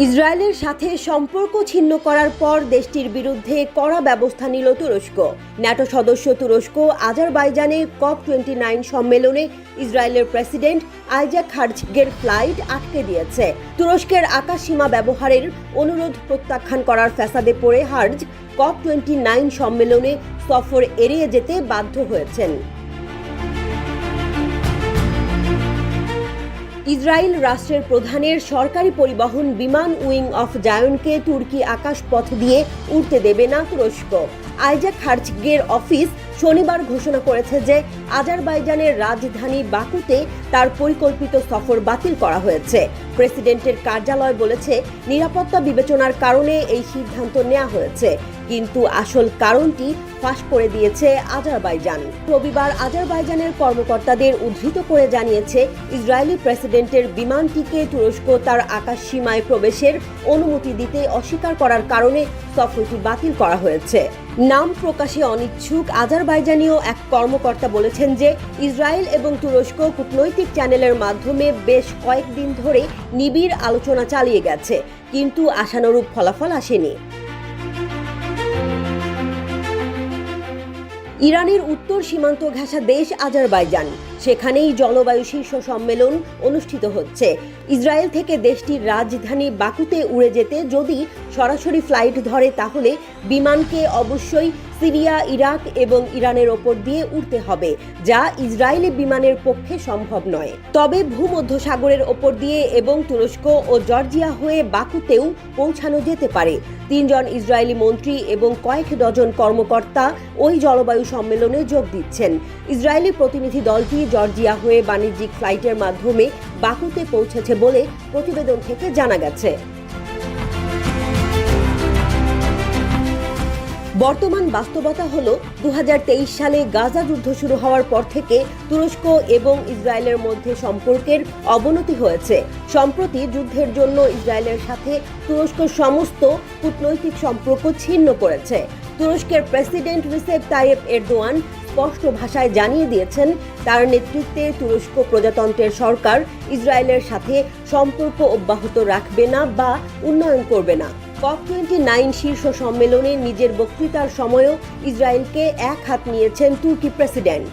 ইসরায়েলের সাথে সম্পর্ক ছিন্ন করার পর দেশটির বিরুদ্ধে কড়া ব্যবস্থা নিল তুরস্ক। ন্যাটো সদস্য তুরস্ক আজারবাইজানে কপ টোয়েন্টি নাইন সম্মেলনে ইসরায়েলের প্রেসিডেন্ট আইজাক হার্জগের ফ্লাইট আটকে দিয়েছে। তুরস্কের আকাশসীমা ব্যবহারের অনুরোধ প্রত্যাখ্যান করার ফ্যাসাদে পড়ে হার্জ কপ টোয়েন্টি নাইন সম্মেলনে সফর এড়িয়ে যেতে বাধ্য হয়েছেন। ইসরায়েল রাষ্ট্রের প্রধানের সরকারি পরিবহন বিমান উইং অফ জায়নকে তুর্কি আকাশপথ দিয়ে উড়তে দেবে না তুরস্ক। আইজাক হার্জগের অফিস শনিবার ঘোষণা করেছে যে আজারবাইজানের রাজধানী বাকুতে তার পরিকল্পিত সফর বাতিল করা হয়েছে। প্রেসিডেন্টের কার্যালয় বলেছে, নিরাপত্তা বিবেচনার কারণে এই সিদ্ধান্ত নেওয়া হয়েছে, কিন্তু আসল কারণটি ফাঁস করে দিয়েছে আজারবাইজান। রবিবার আজারবাইজানের কর্মকর্তাদের উদ্ধৃত করে জানিয়েছে, ইসরায়েলি প্রেসিডেন্টের বিমানটিকে তুরস্ক তার আকাশ সীমায় প্রবেশের অনুমতি দিতে অস্বীকার করার কারণে সফরটি বাতিল করা হয়েছে। নাম প্রকাশে অনিচ্ছুক আজারবাইজানীয় এক কর্মকর্তা বলেছেন যে ইসরায়েল এবং তুরস্ক কূটনৈতিক চ্যানেলের মাধ্যমে বেশ কয়েকদিন ধরে নিবিড় আলোচনা চালিয়ে গেছে, কিন্তু আশানুরূপ ফলাফল আসেনি। ইরানের উত্তর সীমান্ত ঘেঁষা দেশ আজারবাইজান। সেখানেই জলবায়ু শীর্ষ সম্মেলন অনুষ্ঠিত হচ্ছে। ইসরায়েল থেকে দেশটির রাজধানী বাকুতে উড়ে যেতে যদি সরাসরি ফ্লাইট ধরে, তাহলে বিমানকে অবশ্যই সিরিয়া, ইরাক এবং ইরানের ওপর দিয়ে উঠতে হবে, যা ইসরায়েলি বিমানের পক্ষে সম্ভব নয়। তবে ভূমধ্যসাগরের ওপর দিয়ে এবং তুরস্ক ও জর্জিয়া হয়ে বাকুতেও পৌঁছানো যেতে পারে। তিনজন ইসরায়েলি মন্ত্রী এবং কয়েক ডজন কর্মকর্তা ওই জলবায়ু সম্মেলনে যোগ দিচ্ছেন। ইসরায়েলি প্রতিনিধি দলটি জর্জিয়া হয়ে বাণিজ্যিক ফ্লাইটের মাধ্যমে বাকুতে পৌঁছেছে বলে প্রতিবেদন থেকে জানা গেছে। বর্তমান বাস্তবতা হল দু সালে গাজা যুদ্ধ শুরু হওয়ার পর থেকে তুরস্ক এবং ইসরায়েলের মধ্যে সম্পর্কের অবনতি হয়েছে। সম্প্রতি যুদ্ধের জন্য ইসরায়েলের সাথে তুরস্ক সমস্ত কূটনৈতিক সম্পর্ক ছিন্ন করেছে। তুরস্কের প্রেসিডেন্ট রিসেপ তাইয়েব এরদোয়ান স্পষ্ট ভাষায় জানিয়ে দিয়েছেন, তার নেতৃত্বে তুরস্ক প্রজাতন্ত্রের সরকার ইসরায়েলের সাথে সম্পর্ক অব্যাহত রাখবে না বা উন্নয়ন করবে না। কপ টোয়েন্টি নাইন শীর্ষ সম্মেলনে নিজের বক্তৃতার সময়ও ইসরায়েলকে এক হাত নিয়েছেন তুর্কি প্রেসিডেন্ট।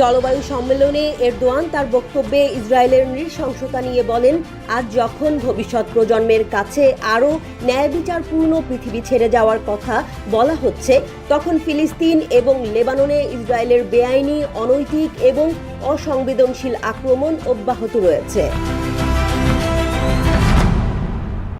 জলবায়ু সম্মেলনে এরদোয়ান তার বক্তব্যে ইসরায়েলের নৃশংসতা নিয়ে বলেন, আজ যখন ভবিষ্যৎ প্রজন্মের কাছে আরও ন্যায় বিচারপূর্ণ পৃথিবী ছেড়ে যাওয়ার কথা বলা হচ্ছে, তখন ফিলিস্তিন এবং লেবাননে ইসরায়েলের বেআইনি, অনৈতিক এবং অসংবেদনশীল আক্রমণ অব্যাহত রয়েছে।